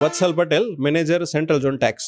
Vatsal Patel, manager central zone tax.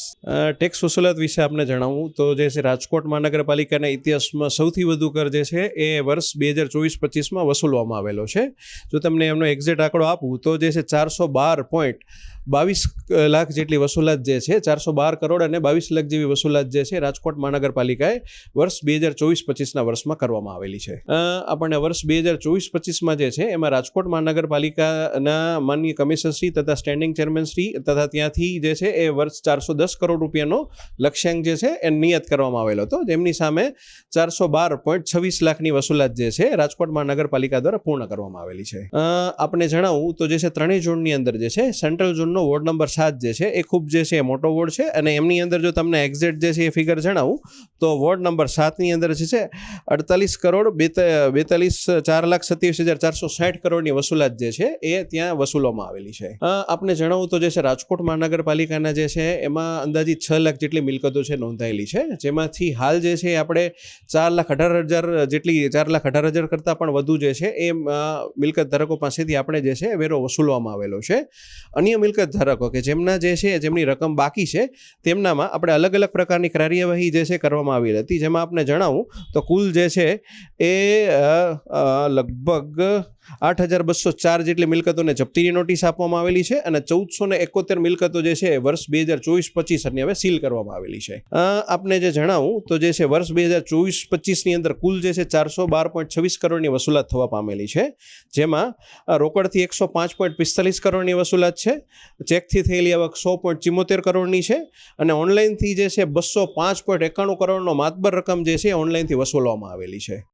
Tax વસૂલાત વિશે આપને જણાવું તો જે છે રાજકોટ મહાનગરપાલિકાના ઇતિહાસમાં સૌથી વધુ કર જે છે એ વર્ષ બે હજાર ચોવીસ પચીસમાં વસૂલવામાં આવેલો છે. જો તમને એમનો એક્ઝેક્ટ આંકડો આપું તો જે છે ચારસો બાર પોઈન્ટ બાવીસ લાખ જેટલી વસૂલાત જે છે, ચારસો બાર કરોડ અને બાવીસ લાખ જેવી વસૂલાત જે છે, રાજકોટ મહાનગરપાલિકાએ વર્ષ બે હજાર ચોવીસ પચીસના વર્ષમાં કરવામાં આવેલી છે. આપણને વર્ષ બે હજાર ચોવીસ પચીસમાં જે છે, એમાં રાજકોટ મહાનગરપાલિકાના માનનીય કમિશનરશ્રી તથા સ્ટેન્ડિંગ ચેરમેન શ્રી તથા ત્યાંથી જે છે, એ વર્ષ ચારસો દસ કરોડ રૂપિયાનો લક્ષ્યાંક જે છે એ નિયત કરવામાં આવેલો હતો. જેમની સામે ચારસો બાર પોઈન્ટ છવ્વીસ લાખની વસૂલાત જે છે, રાજકોટ મહાનગરપાલિકા દ્વારા પૂર્ણ કરવામાં આવેલી છે. આપણે જણાવું તો જે છે, ત્રણેય ઝોનની અંદર જે છે, સેન્ટ્રલ ઝોનનો વોર્ડ નંબર સાત જે છે એ ખૂબ જે છે એ મોટો વોર્ડ છે. અને એમની અંદર જો તમને એક્ઝેક્ટ જે છે એ ફિગર જણાવું તો વોર્ડ નંબર સાતની અંદર જે છે અડતાલીસ કરોડ બેતાલીસ ચાર લાખ સત્યાવીસ હજાર ચારસો સાઠ કરોડની વસૂલાત જે છે એ ત્યાં વસૂલવામાં આવેલી છે. અ, આપને જણાવું તો જે છે રાજકોટ મહાનગરપાલિકાના જે છે એમાં અંદાજિત છ લાખ જેટલી મિલકતો છે નોંધાયેલી છે. જેમાંથી હાલ જે છે આપણે ચાર લાખ અઢાર હજાર જેટલી ચાર લાખ અઢાર હજાર કરતાં પણ વધુ જે છે એ મિલકત ધારકો પાસેથી આપણે જે છે વેરો વસૂલવામાં આવેલો છે. અન્ય મિલકત ધારકો કે જેમના જે છે, જેમની રકમ બાકી છે, તેમનામાં આપણે અલગ અલગ પ્રકારની કાર્યવાહી જે છે કરવામાં આવી હતી જેમાં આપણે જણાવું તો કુલ જે છે એ લગભગ આઠ હજાર બસો ચાર જેટલી મિલકતોને જપ્તીની નોટિસ આપવામાં આવેલી છે અને ચૌદસો ને એકોતેર મિલકતો જે છે વર્ષ બે હજાર ચોવીસ પચીસની હવે સીલ કરવામાં આવેલી છે. આપને જે જણાવું તો જે છે વર્ષ બે હજાર ચોવીસ પચીસની અંદર કુલ જે છે ચારસો બાર પોઈન્ટ છવ્વીસ કરોડની વસૂલાત થવા પામેલી છે. જેમાં રોકડથી એકસો પાંચ પોઈન્ટ પિસ્તાલીસ કરોડની વસૂલાત છે. ચેકથી થયેલી આવક સો પોઈન્ટ ચિમોતેર કરોડની છે અને ઓનલાઈનથી જે છે બસો પાંચ પોઈન્ટ એકાણું કરોડનો માતબર રકમ જે છે ઓનલાઈનથી વસૂલવામાં આવેલી છે.